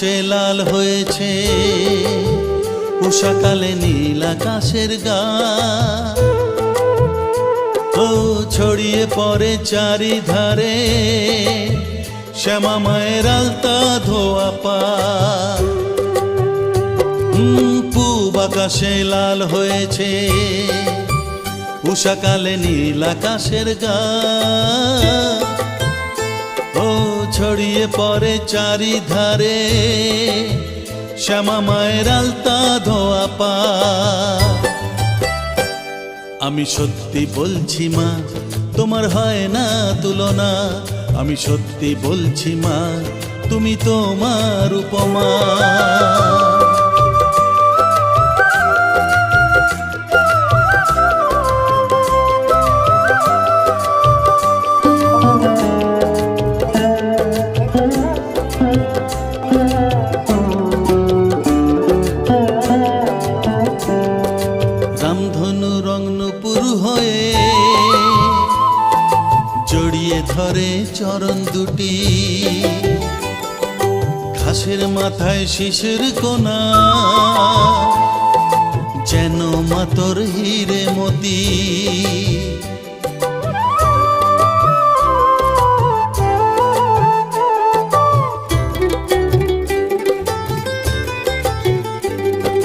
আকাশে লাল হয়েছে, উষাকালে নীল আকাশের গা। ও ছড়িয়ে পড়ে চারিধারে, শ্যামা মায়ের আলতা ধোয়া পা। পূব আকাশে লাল হয়েছে, উষাকালে নীল আকাশের গা। ও ছড়িয়ে পড়ে চারিধারে, শ্যামা মায়ের আলতা ধোয়া পা। আমি সত্যি বলছি মা, তোমার হয় না তুলনা। আমি সত্যি বলছি মা, তুমি তোমার উপমা। ঘাসের মাথায় শিশির কোনা। যেন মাতর হিরে মতি।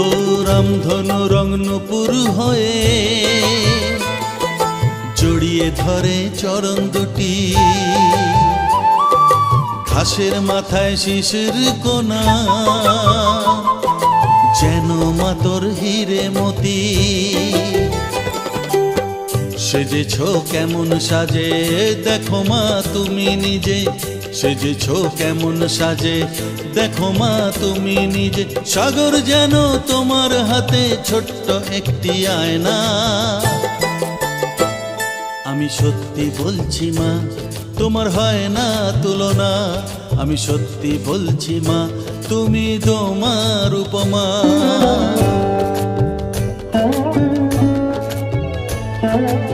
ও রামধনু রং নুপুর হয়ে জড়িয়ে ধরে চরণ দুটি। ঘাসের মাথায় শিশির কোনা। যেন মাতর হিরে মতি। সেজেছ কেমন সাজে, দেখো মা তুমি নিজে। সেজেছ কেমন সাজে, দেখো মা তুমি নিজে। সাগর যেন তোমার হাতে ছোট্ট একটি আয়না। আমি সত্যি বলছি মা তোমার হয় না তুলনা। আমি সত্যি বলছি মা তুমি তোমার উপমা। লাল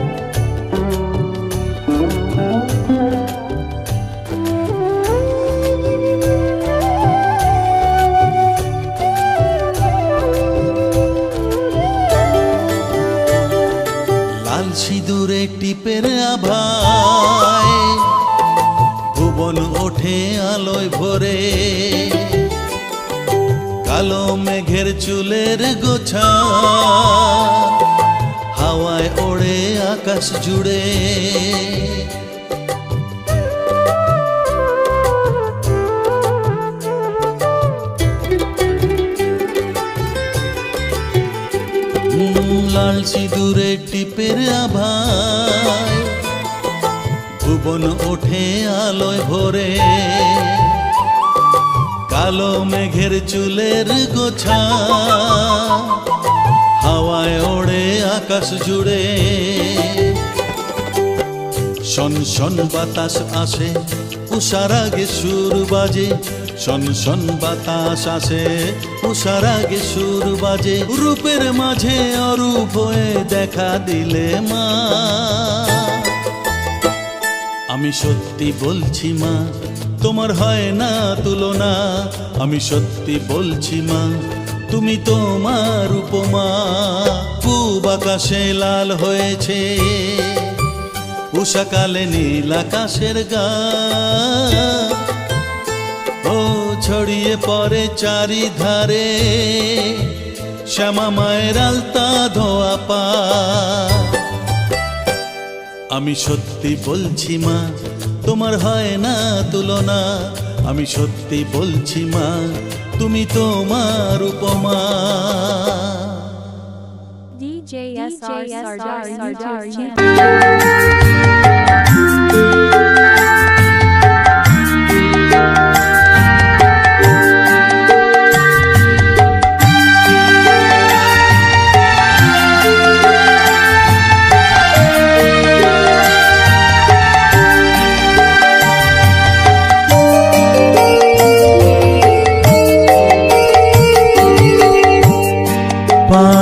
ওঠে আলোয় ভরে, কালো মেঘের চুলের গোছা, হাওয়ায় ওড়ে আকাশ জুড়ে। লাল সিঁদুরে টিপের আভায় ভুবন ওঠে আলোয় ভরে। কালো মেঘের চুলের গোছা, হাওয়ায় ওড়ে আকাশ জুড়ে। শন শন বাতাস আসে, উষার আগে সুর বাজে। শন শন বাতাস আসে, উষার আগে সুর বাজে। রূপের মাঝে অরূপ হয়ে দেখা দিলে মা। আমি সত্যি বলছি মা, তোমার হয় না তুলনা। আমি সত্যি বলছি মা, তুমি তোমার উপমা। পূব আকাশে লাল হয়েছে উষাকালে নীল আকাশের গা। ও ছড়িয়ে পড়ে চারিধারে, শ্যামা মায়ের আলতা ধোয়া পা। আমি সত্যি বলছি মা তোমার হয় না তুলনা। আমি সত্যি বলছি মা তুমি তোমার উপমা। DJ SR Sardar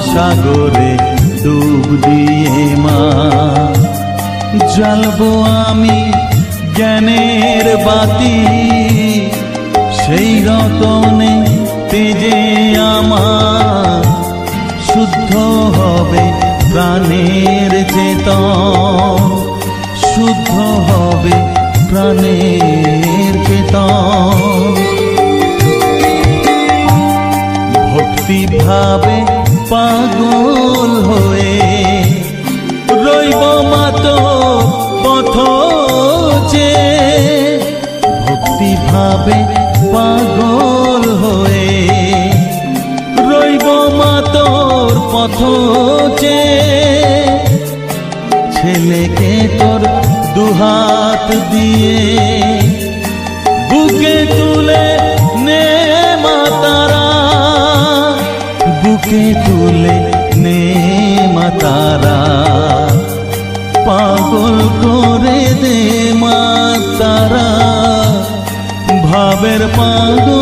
সাগরে ডুব দিয়ে মা। জ্বালবো আমি জ্ঞানের বাতি। সেই রতনে তেজে আমার শুদ্ধ হবে প্রাণের চেতন। শুদ্ধ হবে প্রাণের চেতন। ভক্তি ভাবে পাগল হয়ে রইব মাত পথ যে ভক্তি ভাবে পাগল হয়ে রইব মাতর পথ যে ছেলেকে তোর দুহাত দিয়ে বুকে তুলে নে বুকে তুলে নে মাতারা পাগল করে দে মাতারা ভাবের পাগল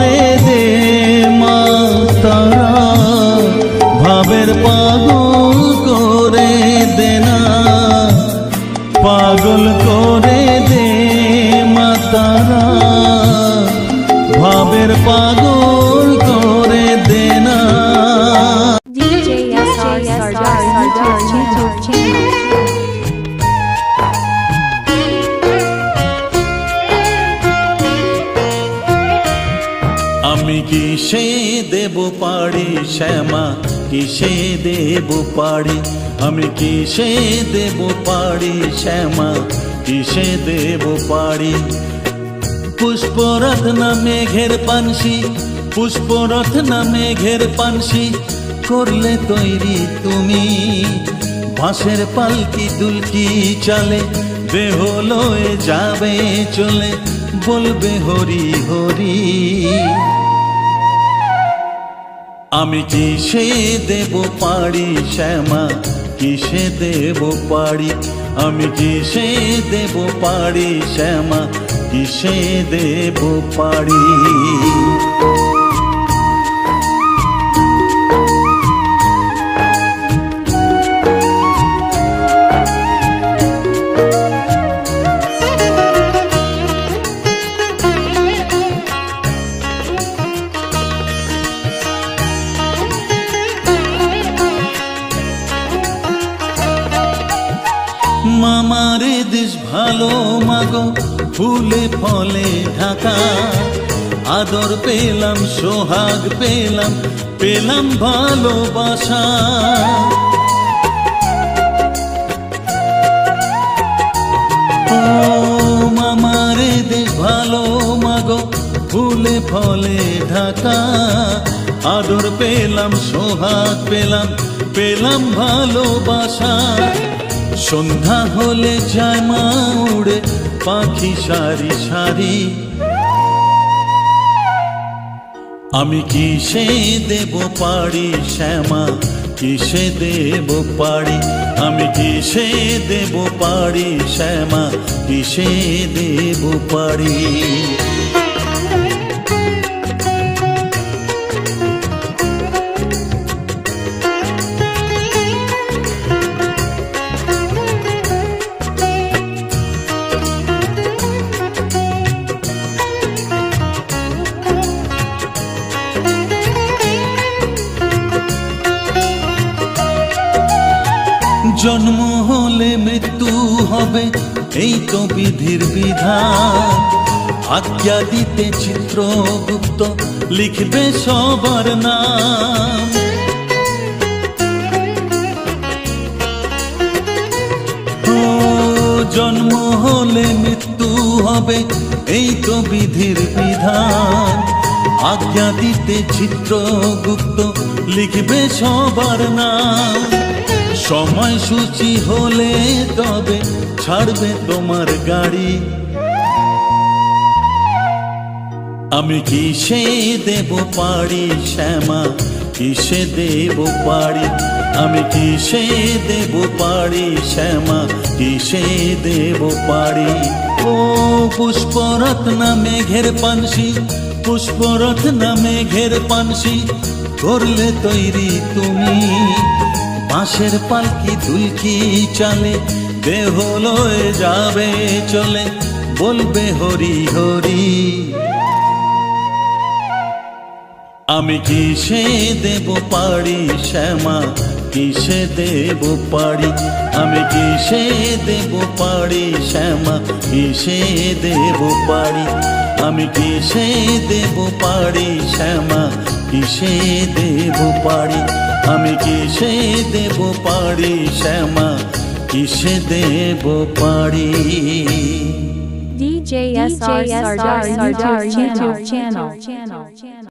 ভাবের পাগল করে দেনা, পাগল করে দে মাতারা। ভাবের পাগল করে দেনা। আমি কি কিসে দেব পাড়ি শ্যামা? কিসে দেব পাড়ি? আমি কিসে দেব পাড়ি, শ্যামা? কিসে দেব পাড়ি? পুষ্পরথ না মেঘের পানসি? পুষ্পরথ না মেঘের পানসি? করলে তৈরি তুমি বাঁশের পালকি দুলকি চালে, দেহ লয়ে যাবে চলে, বলবে হরি হরি। আমি কিসে দেব পাড়ি শ্যামা? কিসে দেব পাড়ি? আমি কিসে দেব পাড়ি শ্যামা? কিসে দেব পাড়ি? ভালো মাগো, ফুলে ফলে ঢাকা। আদর পেলাম, সোহাগ পেলাম পেলাম ভালোবাসা। মামারে দেশ ভালো মাগো, ফুলে ফলে ঢাকা। আদর পেলাম, সোহাগ পেলাম পেলাম ভালোবাসা। সন্ধ্যা হলে যায় মা উড়ে পাখি সারি সারি। আমি কিসে দেব পাড়ি শ্যামা, কিসে দেব পাড়ি? আমি কিসে দেব পাড়ি শ্যামা, কিসে দেব পাড়ি? এই তো বিধির বিধান। আজ্ঞা দিতে চিত্রগুপ্ত লিখবে সবার নাম। জন্ম হলে মৃত্যু হবে এই তো বিধির বিধান। আজ্ঞা দিতে চিত্রগুপ্ত লিখবে সবার নাম। সময় সূচি হলে তবে ছাড়বে তোমার গাড়ি। আমি কিসে দেব পাড়ি শ্যামা? কিসে দেব পাড়ি? আমি কিসে দেব পাড়ি শ্যামা? কিসে দেব পাড়ি? ও পুষ্পরথ না মেঘের পানসি পুষ্পরথ না মেঘের পানসি, করলে তৈরি তুমি। বাঁশের পালকি দুলকি চালে? দেহ লয়ে যাবে চলে, বলবে হরি হরি। আমি কিসে দেব পাড়ি শ্যামা? কিসে দেব পাড়ি? আমি কিসে দেব পাড়ি শ্যামা? কিসে দেব পাড়ি? আমি কিসে দেব পাড়ি শ্যামা? কিসে দেব পাড়ি? আমি কিসে দেব পাড়ি শ্যামা কিসে দেব পাড়ি DJ SR Sardar Sardar YouTube channel.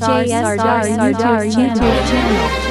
JSR YouTube channel.